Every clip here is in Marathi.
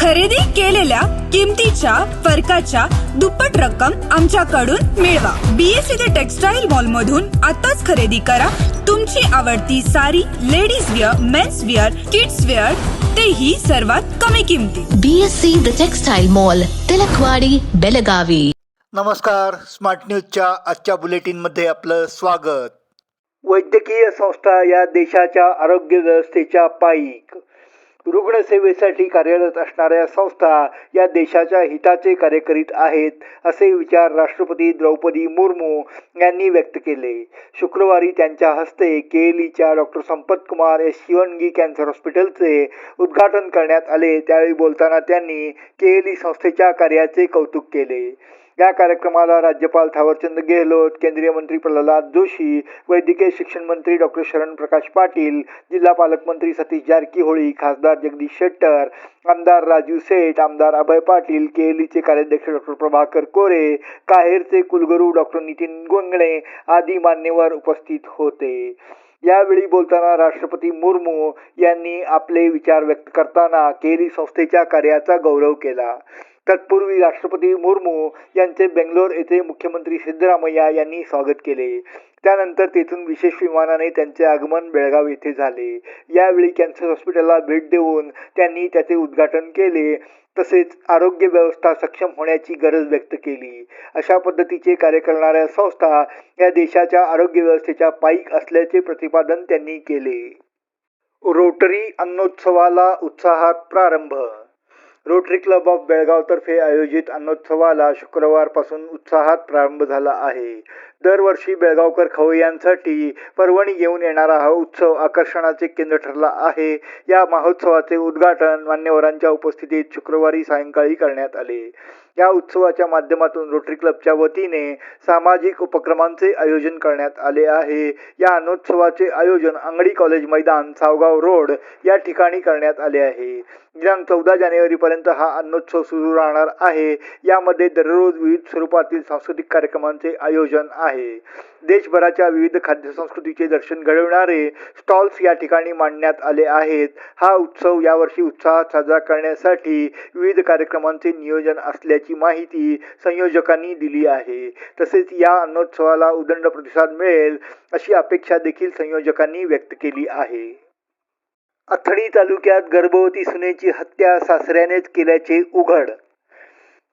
खरेदी केलेल्या किमतीच्या फरकाच्या दुप्पट रक्कम आमच्याकडून मिळवा. बीएससी ते टेक्सटाईल मॉल मधून आताच खरेदी करा. तुमची आवडती sari ladies wear men's wear kids wear तेही सर्वात कमी किमतीत BSc the textile mall Tilakwadi Belagavi. नमस्कार. स्मार्ट न्यूजच्या आजच्या बुलेटिनमध्ये आपलं स्वागत. वैद्यकीय संस्था या देशाच्या आरोग्य व्यवस्थेच्या पायीक रुग्णसेवेसाठी कार्यरत असणाऱ्या संस्था या देशाच्या हिताचे कार्य करीत आहेत असे विचार राष्ट्रपती द्रौपदी मुर्मू यांनी व्यक्त केले. शुक्रवारी त्यांच्या हस्ते केएलईच्या डॉक्टर संपत कुमार या शिवणगी कॅन्सर हॉस्पिटलचे उद्घाटन करण्यात आले. त्यावेळी बोलताना त्यांनी केएलई संस्थेच्या कार्याचे कौतुक केले. या कार्यक्रमाला राज्यपाल थावरचंद गेहलोत केंद्रीय मंत्री प्रल्हाद जोशी वैद्यकीय शिक्षण मंत्री डॉक्टर शरण प्रकाश पाटील जिल्हा पालकमंत्री सतीश जारकीहोळी खासदार जगदीश शेट्टर आमदार राजू सेठ आमदार अभय पाटील केएलईचे कार्याध्यक्ष डॉक्टर प्रभाकर कोरे काहेरचे कुलगुरू डॉक्टर नितीन गोंगणे आदी मान्यवर उपस्थित होते. यावेळी बोलताना राष्ट्रपती मुर्मू यांनी आपले विचार व्यक्त करताना केली संस्थेच्या कार्याचा गौरव केला. तत्पूर्वी राष्ट्रपती मुर्मू यांचे बेंगलोर येथे मुख्यमंत्री सिद्धरामय्या यांनी स्वागत केले. त्यानंतर तेथून विशेष विमानाने त्यांचे आगमन बेळगाव येथे झाले. यावेळी कॅन्सर हॉस्पिटलला भेट देऊन त्यांनी त्याचे उद्घाटन केले. तसेच आरोग्य व्यवस्था सक्षम होण्याची गरज व्यक्त केली. अशा पद्धतीचे कार्य करणाऱ्या संस्था या देशाच्या आरोग्य व्यवस्थेच्या पायीक असल्याचे प्रतिपादन त्यांनी केले. रोटरी अन्नोत्सवाला उत्साहात प्रारंभ रोटरी क्लब ऑफ बेळगावतर्फे आयोजित अन्नोत्सवाला शुक्रवारपासून उत्साहात प्रारंभ झाला आहे. दरवर्षी बेळगावकर खवय्यांसाठी पर्वणी घेऊन येणारा हा उत्सव आकर्षणाचे केंद्र ठरला आहे. या महोत्सवाचे उद्घाटन मान्यवरांच्या उपस्थितीत शुक्रवारी सायंकाळी करण्यात आले. या उत्सवाच्या माध्यमातून रोटरी क्लबच्या वतीने सामाजिक उपक्रमांचे आयोजन करण्यात आले आहे. या अनोत्सवाचे आयोजन अंगडी कॉलेज मैदान सावगाव रोड या ठिकाणी करण्यात आले आहे. दिनांक चौदा जानेवारीपर्यंत हा अन्नोत्सव सुरू राहणार आहे. यामध्ये दररोज विविध स्वरूपातील सांस्कृतिक कार्यक्रमांचे आयोजन आहे. देशभराच्या विविध खाद्यसंस्कृतीचे दर्शन घडवणारे स्टॉल्स या ठिकाणी मांडण्यात आले आहेत. हा उत्सव यावर्षी उत्साहात साजरा करण्यासाठी विविध कार्यक्रमांचे नियोजन असल्याची माहिती संयोजकांनी दिली आहे. तसेच या अन्नोत्सवाला उदंड प्रतिसाद मिळेल अशी अपेक्षा देखील संयोजकांनी व्यक्त केली आहे. अथणी तालुक्यात गर्भवती सुनेची हत्या सासऱ्यानेच केल्याचे उघड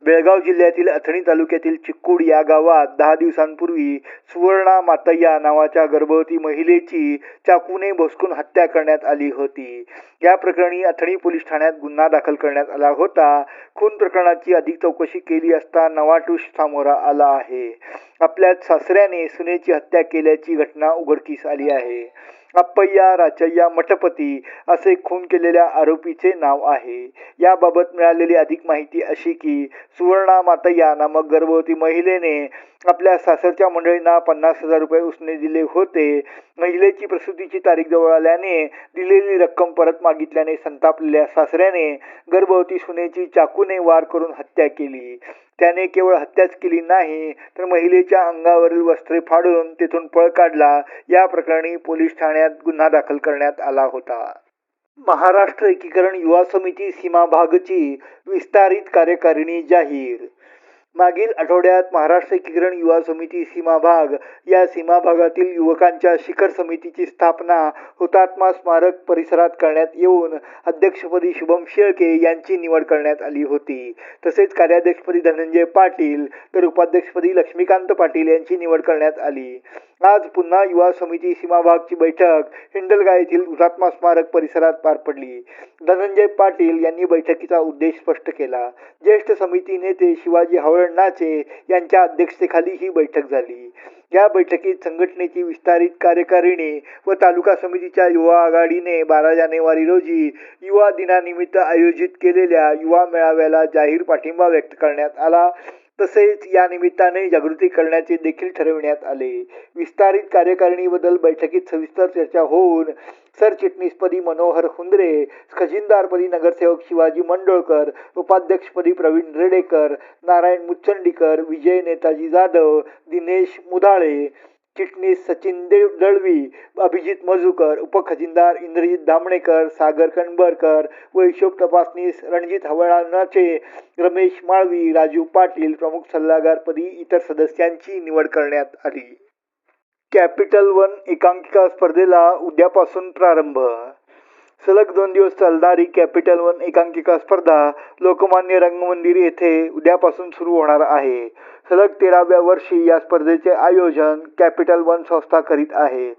बेळगाव जिल्ह्यातील अथणी तालुक्यातील चिक्कूड या गावात दहा दिवसांपूर्वी सुवर्णा मातय्या नावाच्या गर्भवती महिलेची चाकूने भोसकून हत्या करण्यात आली होती. या प्रकरणी अथणी पोलीस ठाण्यात गुन्हा दाखल करण्यात आला होता. खून प्रकरणाची अधिक चौकशी केली असता नवाटूश सामोरा आला आहे. आपल्या सासऱ्याने सुनेची हत्या केल्याची घटना उघडकीस आली आहे. अप्पय्या राचय्या मठपती असे खून केलेल्या आरोपीचे नाव आहे. याबाबत मिळालेली अधिक माहिती अशी की सुवर्णा मातय्या नामक गर्भवती महिलेने आपल्या सासरच्या मंडळींना पन्नास हजार रुपये उसने दिले होते. महिलेची प्रसूतीची तारीख जवळ आल्याने दिलेली रक्कम परत मागितल्याने संतापलेल्या सासऱ्याने गर्भवती सुनेची चाकूने वार करून हत्या केली. त्याने केवळ हत्याच केली नाही तर महिलेच्या अंगावरील वस्त्रे फाडून तेथून पळ काढला. या प्रकरणी पोलीस ठाण्यात गुन्हा दाखल करण्यात आला होता. महाराष्ट्र एकीकरण युवा समिती सीमा भागची विस्तारित कार्यकारिणी जाहीर मागील आठवड्यात महाराष्ट्र एकीकरण युवा समिती सीमा भाग या सीमा भागातील युवकांच्या शिखर समितीची स्थापना हुतात्मा स्मारक परिसरात करण्यात येऊन अध्यक्षपदी शुभम शेळके यांची निवड करण्यात आली होती. तसेच कार्याध्यक्षपदी धनंजय पाटील तर उपाध्यक्षपदी लक्ष्मीकांत पाटील यांची निवड करण्यात आली. आज पुन्हा युवा समिती सीमाभागची बैठक हिंडलगा येथील हुतात्मा स्मारक परिसरात पार पडली. धनंजय पाटील यांनी बैठकीचा उद्देश स्पष्ट केला. ज्येष्ठ समिती नेते शिवाजी हवळनाचे यांच्या अध्यक्षतेखाली ही बैठक झाली. या बैठकीत संघटनेची विस्तारित कार्यकारिणी व तालुका समितीच्या युवा आघाडीने बारा जानेवारी रोजी युवा दिनानिमित्त आयोजित केलेल्या युवा मेळाव्याला जाहीर पाठिंबा व्यक्त करण्यात आला. तसेच या निमित्ताने जागृती करण्याचे देखील ठरविण्यात आले. विस्तारित कार्यकारिणीबद्दल बैठकीत सविस्तर चर्चा होऊन सरचिटणीसपदी मनोहर हुंदरे खजिनदारपदी नगरसेवक शिवाजी मंडोळकर उपाध्यक्षपदी प्रवीण रेडेकर नारायण मुच्चंडीकर विजय नेताजी जाधव दिनेश मुधाळे चिटणीस सचिन देव दळवी अभिजित मजुकर उपखजिनदार इंद्रजित दामणेकर सागर कणबरकर व हिशोब तपासनीस रणजित हवळानाचे रमेश माळवी राजू पाटील प्रमुख सल्लागारपदी इतर सदस्यांची निवड करण्यात आली. कॅपिटल वन एकांकिका स्पर्धेला उद्यापासून प्रारंभ सलग दोन दिवस चालणारी कॅपिटल वन एकांकिका स्पर्धा लोकमान्य रंगमंदिर येथे उद्यापासून सुरू होणार आहे. सलग तेराव्या वर्षी या स्पर्धेचे आयोजन कॅपिटल वन संस्था करीत आहे.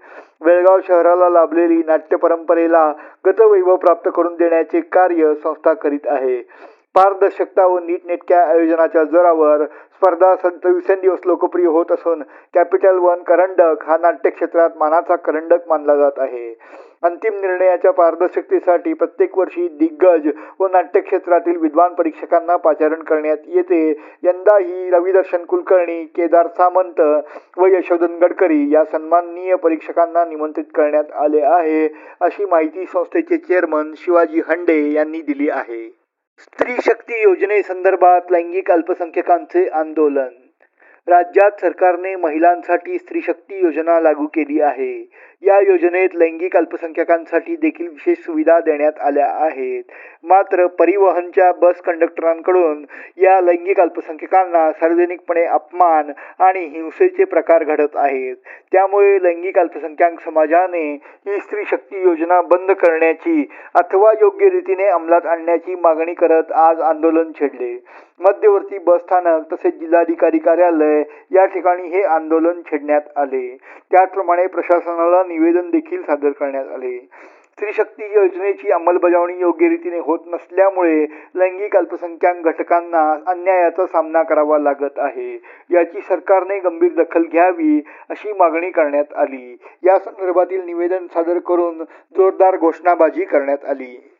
बेळगाव शहराला लाभलेली नाट्य परंपरेला गतवैभव प्राप्त करून देण्याचे कार्य संस्था करीत आहे. पारदर्शकता व नीटनेटक्या आयोजनाच्या जोरावर स्पर्धा संत दिवसेंदिवस लोकप्रिय होत असून कॅपिटल वन करंडक हा नाट्य क्षेत्रात मानाचा करंडक मानला जात आहे. अंतिम निर्णयाच्या पारदर्शकतेसाठी प्रत्येक वर्षी दिग्गज व नाट्य क्षेत्रातील विद्वान परीक्षकांना पाचारण करण्यात येते. यंदा ही रविदर्शन कुलकर्णी केदार सामंत व यशोधन गडकरी या सन्माननीय परीक्षकांना निमंत्रित करण्यात आले आहे अशी माहिती संस्थेचे चेअरमन शिवाजी हंडे यांनी दिली आहे. स्त्री शक्ती योजनेसंदर्भात लैंगिक अल्पसंख्याकांचे आंदोलन. राज्यात सरकारने महिलांसाठी स्त्री शक्ती योजना लागू केली आहे. या योजनेत लैंगिक अल्पसंख्याकांसाठी देखील विशेष सुविधा देण्यात आल्या आहेत. मात्र परिवहनच्या बस कंडक्टरांकडून या लैंगिक अल्पसंख्याकांना सार्वजनिकपणे अपमान आणि हिंसेचे प्रकार घडत आहेत. त्यामुळे लैंगिक अल्पसंख्याक समाजाने ही स्त्री शक्ती योजना बंद करण्याची अथवा योग्य रीतीने अंमलात आणण्याची मागणी करत आज आंदोलन छेडले. मध्यवर्ती बसस्थानक तसेच जिल्हाधिकारी कार्यालय या ठिकाणी हे आंदोलन छेडण्यात आले. त्याचप्रमाणे प्रशासनाला निवेदन देखील सादर करण्यात आले. स्त्रीशक्ती योजनेची अंमलबजावणी योग्य रीतीने होत नसल्यामुळे लैंगिक अल्पसंख्याक घटकांना अन्यायाचा सामना करावा लागत आहे. याची सरकारने गंभीर दखल घ्यावी अशी मागणी करण्यात आली. या संदर्भातील निवेदन सादर करून जोरदार घोषणाबाजी करण्यात आली.